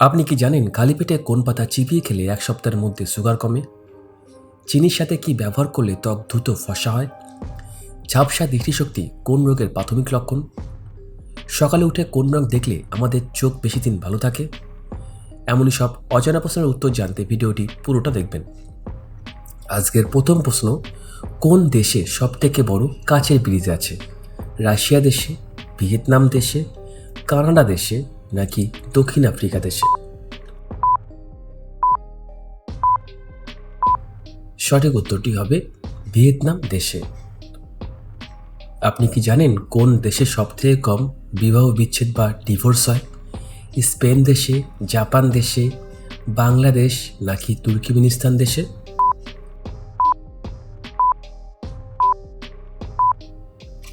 আপনি কি জানেন খালি পেটে কোন পাতা চিপিয়ে খেলে এক সপ্তাহের মধ্যে সুগার কমে? চিনির সাথে কি ব্যবহার করলে ত্বক দ্রুত ফসা হয়? ঝাপসা দৃষ্টিশক্তি কোন রোগের প্রাথমিক লক্ষণ? সকালে উঠে কোন রং দেখলে আমাদের চোখ বেশি দিন ভালো থাকে? এমনই সব অজানা প্রশ্নের উত্তর জানতে ভিডিওটি পুরোটা দেখবেন। আজকের প্রথম প্রশ্ন, কোন দেশে সবথেকে বড় কাচের ব্রিজ আছে? রাশিয়া দেশে, ভিয়েতনাম দেশে, কানাডা দেশে নাকি দক্ষিণ আফ্রিকা দেশে? সঠিক উত্তরটি হবে ভিয়েতনাম দেশে। আপনি কি জানেন কোন দেশে সবথেকে কম বিবাহ বিচ্ছেদ বা ডিভোর্স হয়? স্পেন দেশে, জাপান দেশে, বাংলাদেশ নাকি তুর্কিমিনিস্তান দেশে?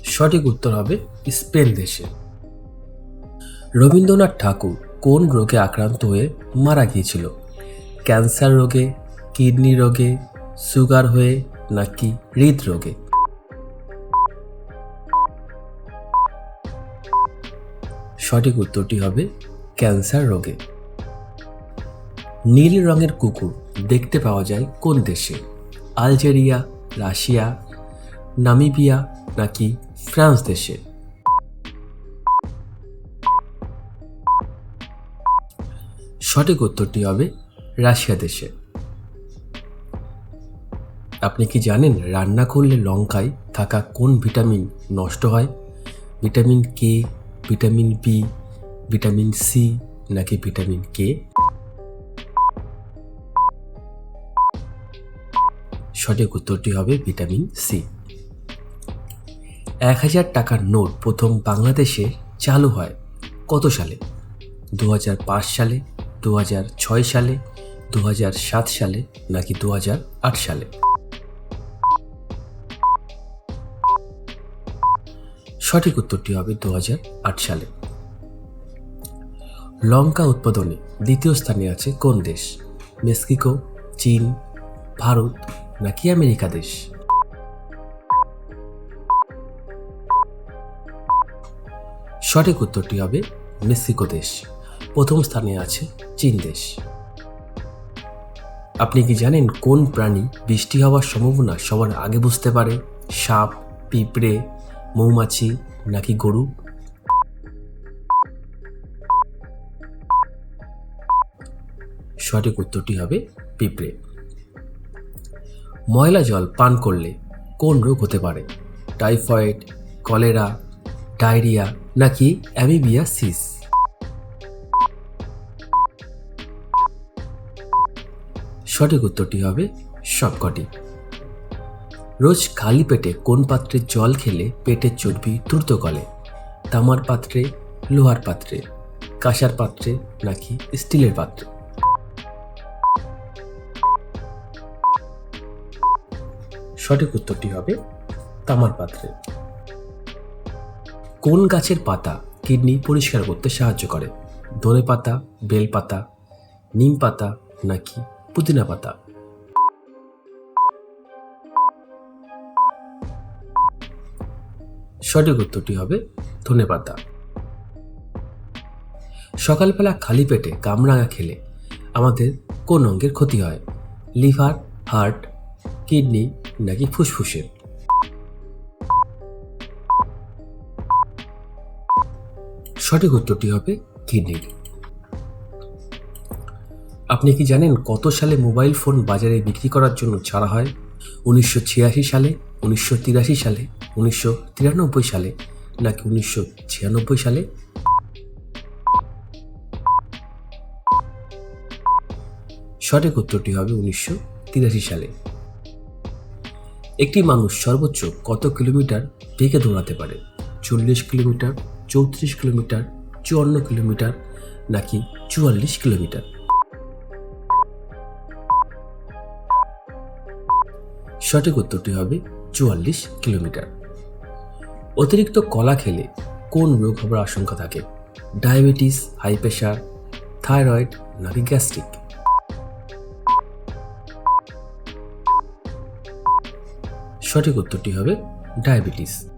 সঠিক উত্তর হবে স্পেন দেশে। রবীন্দ্রনাথ ঠাকুর কোন রোগে আক্রান্ত হয়ে মারা গিয়েছিল? ক্যান্সার রোগে, কিডনি রোগে, সুগার হয়ে, নাকি হৃদরোগে? সঠিক উত্তরটি হবে ক্যান্সার রোগে। নীল রঙের কুকুর দেখতে পাওয়া যায় কোন দেশে? আলজেরিয়া, রাশিয়া, নামিবিয়া, নাকি ফ্রান্স দেশে? সঠিক উত্তরটি হবে রাশিয়া দেশে। আপনি কি জানেন রান্না করলে লঙ্কায় থাকা কোন ভিটামিন নষ্ট হয়? Vitamin K vitamin B vitamin C নাকি ভিটামিন কে সঠিক উত্তরটি হবে ভিটামিন সি এক হাজার টাকার নোট প্রথম বাংলাদেশে চালু হয় কত সালে? দু সালে দু হাজার ছয় সালে দু সালে নাকি দু সালে? সঠিক উত্তরটি হবে দু সালে। লঙ্কা উৎপাদনে দ্বিতীয় স্থানে আছে কোন দেশ? মেক্সিকো, চীন, ভারত নাকি আমেরিকা দেশ? সঠিক উত্তরটি হবে মেক্সিকো দেশ। প্রথম স্থানে আছে চীন দেশ। আপনি কি জানেন কোন প্রাণী বৃষ্টি হওয়ার সম্ভাবনা সবার আগে বুঝতে পারে? সাপ, পিঁপড়ে, মৌমাছি নাকি গরু? সঠিক উত্তরটি হবে পিঁপড়ে। ময়লা জল পান করলে কোন রোগ হতে পারে? টাইফয়েড, কলেরা, ডায়রিয়া নাকি অ্যামিবিয়া সিস সঠিক উত্তরটি হবে সবকটি। রোজ খালি পেটে কোন পাত্রে জল খেলে পেটের চর্বি দ্রুত গলে? তামার পাত্রে, লোহার পাত্রে, কাঁসার পাত্রে নাকি স্টিলের পাত্রে? সঠিক উত্তরটি হবে তামার পাত্রে। কোন গাছের পাতা কিডনি পরিষ্কার করতে সাহায্য করে? ধনে পাতা বেল পাতা নিম পাতা নাকি পুদিনা পাতা। সঠিক উত্তরটি হবে ধনে পাতা। সকালবেলা খালি পেটে কামরাঙা খেলে আমাদের কোন অঙ্গের ক্ষতি হয়? লিভার, হার্ট, কিডনি নাকি ফুসফুসের? সঠিক উত্তরটি হবে কিডনির। আপনি কি জানেন কত সালে মোবাইল ফোন বাজারে বিক্রি করার জন্য ছাড়া হয়? উনিশশো ছিয়াশি সালে, উনিশশো তিরাশি সালে, উনিশশো তিরানব্বই সালে, নাকি উনিশশো ছিয়ানব্বই সালে? সঠিক উত্তরটি হবে উনিশশো তিরাশি সালে। একটি মানুষ সর্বোচ্চ কত কিলোমিটার বেগে দৌড়াতে পারে? চল্লিশ কিলোমিটার, চৌত্রিশ কিলোমিটার, চুয়ান্ন কিলোমিটার, নাকি চুয়াল্লিশ কিলোমিটার? সঠিক উত্তরটি হবে চুয়াল্লিশ কিলোমিটার। অতিরিক্ত কলা খেলে কোন রোগ হবার আশঙ্কা থাকে? ডায়াবেটিস, হাই প্রেশার থাইরয়েড, নাকি গ্যাস্ট্রিক? সঠিক উত্তরটি হবে ডায়াবেটিস।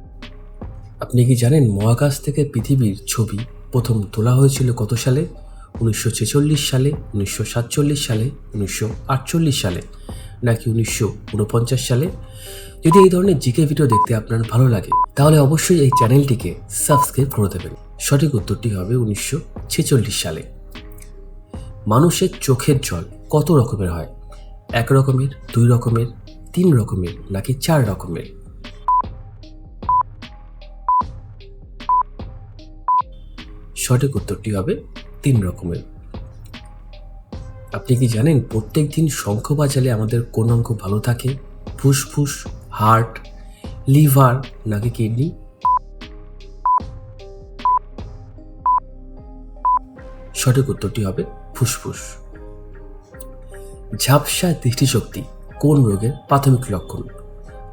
আপনি কি জানেন মহাকাশ থেকে পৃথিবীর ছবি প্রথম তোলা হয়েছিল কত সালে? উনিশশো ছেচল্লিশ সালে, উনিশশো সাতচল্লিশ সালে, উনিশশো আটচল্লিশ সালে। নাকি উনিশশো উনপঞ্চাশ সালে? যদি এই ধরনের জিকে ভিডিও দেখতে আপনার ভালো লাগে, তাহলে অবশ্যই এই চ্যানেলটিকে সাবস্ক্রাইব করে দেবেন। সঠিক উত্তরটি হবে উনিশশো ছেচল্লিশ সালে। মানুষের চোখের জল কত রকমের হয়? এক রকমের, দুই রকমের, তিন রকমের, নাকি চার রকমের? সঠিক উত্তরটি হবে তিন রকমের। আপনি কি জানেন প্রত্যেক দিন শঙ্খ বাজালে আমাদের কোন অঙ্গ ভালো থাকে? ফুসফুস, হার্ট, লিভার নাকি কিডনি? সঠিক উত্তরটি হবে ফুসফুস। ঝাপসা দৃষ্টিশক্তি কোন রোগের প্রাথমিক লক্ষণ?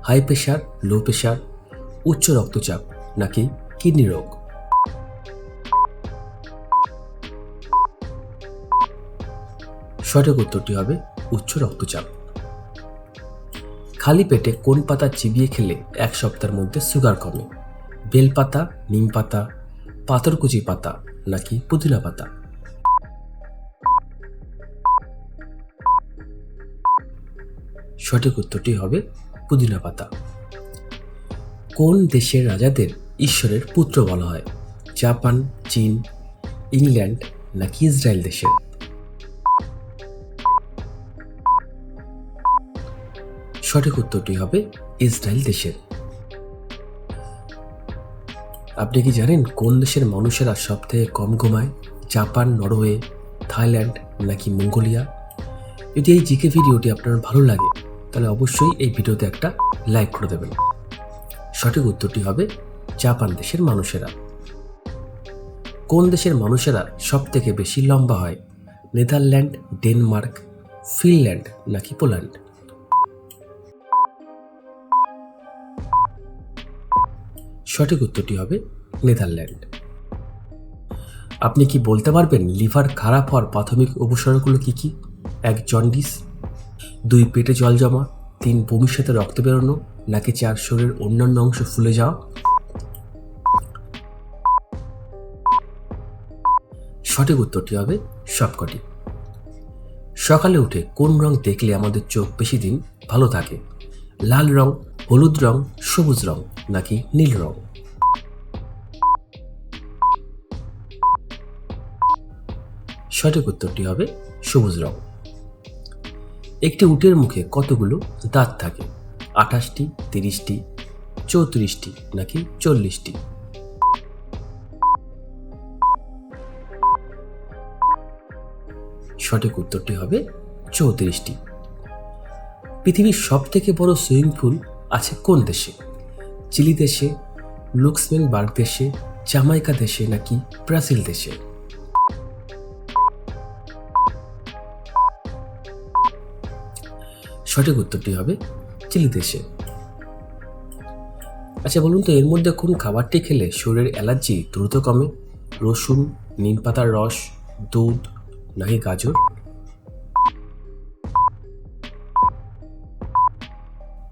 হাই প্রেশার লো প্রেশার উচ্চ রক্তচাপ নাকি কিডনি রোগ? সঠিক উত্তরটি হবে উচ্চ রক্তচাপ। খালি পেটে কোন পাতা চিবিয়ে খেলে এক সপ্তাহের মধ্যে সুগার কমে? বেল পাতা, নিম পাতা, পাথরকুচি পাতা নাকি পুদিনা পাতা? সঠিক উত্তরটি হবে পুদিনা পাতা। কোন দেশের রাজাদের ঈশ্বরের পুত্র বলা হয়? জাপান, চীন, ইংল্যান্ড নাকি ইসরায়েল দেশের? সঠিক উত্তরটি হবে ইসরায়েল দেশের। আপনি কি জানেন কোন দেশের মানুষেরা সবথেকে কম ঘুমায়? জাপান, নরওয়ে, থাইল্যান্ড নাকি মঙ্গোলিয়া? যদি এই জিকে ভিডিওটি আপনার ভালো লাগে, তাহলে অবশ্যই এই ভিডিওতে একটা লাইক করে দেবেন। সঠিক উত্তরটি হবে জাপান দেশের মানুষেরা। কোন দেশের মানুষেরা সব থেকে বেশি লম্বা হয়? নেদারল্যান্ড, ডেনমার্ক, ফিনল্যান্ড নাকি পোল্যান্ড? সঠিক উত্তরটি হবে নেদারল্যান্ড। আপনি কি বলতে পারবেন লিভার খারাপ হওয়ার প্রাথমিক উপসর্গগুলো কি কি? এক, জন্ডিস, দুই, পেটে জল জমা, তিন, বমির সাথে রক্ত বেরোনো, নাকি চার, শরীরের অন্যান্য অংশ ফুলে যাওয়া? সঠিক উত্তরটি হবে সবকটি। সকালে উঠে কোন রং দেখলে আমাদের চোখ বেশি দিন ভালো থাকে? লাল রং, হলুদ রং, সবুজ রং। নাকি নীল রং? সঠিক উত্তরটি হবে সবুজ রং। একটি উটের মুখে কতগুলো দাঁত থাকে? আঠাশটি, তিরিশটি, চৌত্রিশটি নাকি চল্লিশটি? সঠিক উত্তরটি হবে চৌত্রিশটি। পৃথিবীর সব থেকে বড় সুইমিং পুল আছে কোন দেশে? চিলি দেশে লুক্সমেনবার্গ দেশে জামাইকা দেশে নাকি ব্রাজিল দেশে? সঠিক উত্তরটি হবে চিলি দেশে। আচ্ছা বলুন তো, এর মধ্যে কোন খাবারটি খেলে শরীরের অ্যালার্জি দ্রুত কমে? রসুন, নিম পাতার রস, দুধ নাকি গাজর?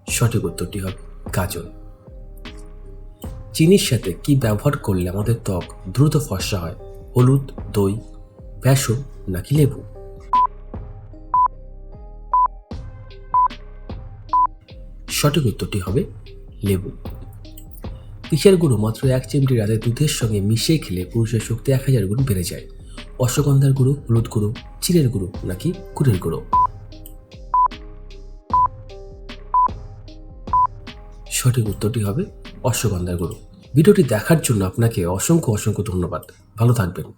সঠিক উত্তরটি হবে গাজর। চিনির সাথে কি ব্যবহার করলে আমাদের ত্বক দ্রুত ফর্সা হয়? হলুদ, দই, বেসন নাকি লেবু? সঠিক উত্তরটি হবে লেবু। কিসের গুঁড়ো মাত্র এক চিমটি রাতে দুধের সঙ্গে মিশিয়ে খেলে পুরুষের শক্তি এক হাজার গুণ বেড়ে যায়। অশ্বগন্ধার গুঁড়ো, হলুদ গুঁড়ো চিরের গুঁড়ো নাকি কুড়ের গুঁড়ো? সঠিক উত্তরটি হবে অশ্বগন্ধার গুরু। ভিডিওটি দেখার জন্য আপনাকে অসংখ্য অসংখ্য ধন্যবাদ। ভালো থাকবেন।